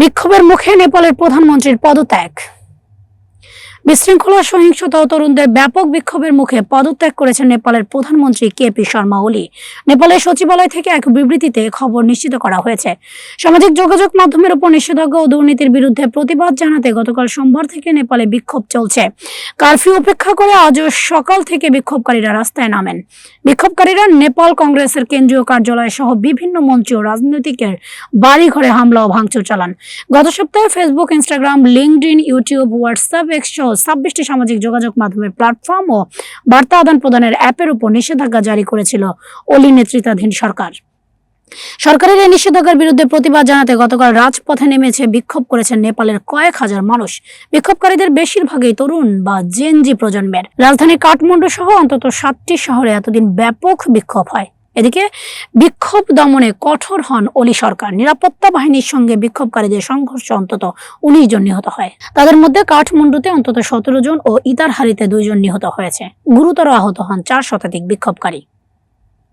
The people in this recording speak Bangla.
বিক্ষোভের মুখে নেপালের প্রধানমন্ত্রীর পদত্যাগ। বিশৃঙ্খলা সহিংসতা ও তরুণদের ব্যাপক বিক্ষোভের মুখে পদত্যাগ করেছেন নেপালের প্রধানমন্ত্রী কে পি শর্মা ওলি। নেপালের সচিবালয় থেকে এক বিবৃতিতে খবর নিশ্চিত করা হয়েছে। সামাজিক যোগাযোগ মাধ্যমের উপর নিষেধাজ্ঞা ও দুর্নীতির বিরুদ্ধে প্রতিবাদ জানাতে গতকাল সোমবার থেকে নেপালে বিক্ষোভ চলছে। কারফিউ উপেক্ষা করে আজও সকাল থেকে বিক্ষোভকারীরা রাস্তায় নামেন। বিক্ষোভকারীরা নেপাল কংগ্রেসের কেন্দ্রীয় কার্যালয় সহ বিভিন্ন মন্ত্রী ও রাজনৈতিকের বাড়ি ঘরে হামলা ও ভাঙচুর চালান। গত সপ্তাহে Facebook, Instagram, LinkedIn, YouTube, WhatsApp, X ছাব্বিশটি সামাজিক যোগাযোগ মাধ্যমের প্ল্যাটফর্ম ও বার্তা আদান প্রদানের অ্যাপের উপর নিষেধাজ্ঞা জারি করেছিল অলি নেতৃত্বাধীন সরকার। সরকারের এই নিষেধাজ্ঞার বিরুদ্ধে প্রতিবাদ জানাতে গতকাল রাজপথে নেমেছে, বিক্ষোভ করেছেন নেপালের কয়েক হাজার মানুষ। বিক্ষোভকারীদের বেশিরভাগই তরুণ বা জেনজি প্রজন্মের। রাজধানী কাঠমান্ডু সহ অন্তত সাতটি শহরে এতদিন ব্যাপক বিক্ষোভ হয়। এদিকে বিক্ষোভ দমনে কঠোর হন অলি সরকার। নিরাপত্তা বাহিনীর সঙ্গে বিক্ষোভকারীদের সংঘর্ষ অন্তত উনিশ জন নিহত হয়। তাদের মধ্যে কাঠমান্ডুতে অন্তত সতেরো জন ও ইতারহারিতে দুইজন নিহত হয়েছে। গুরুতর আহত হন চার শতাধিক বিক্ষোভকারী।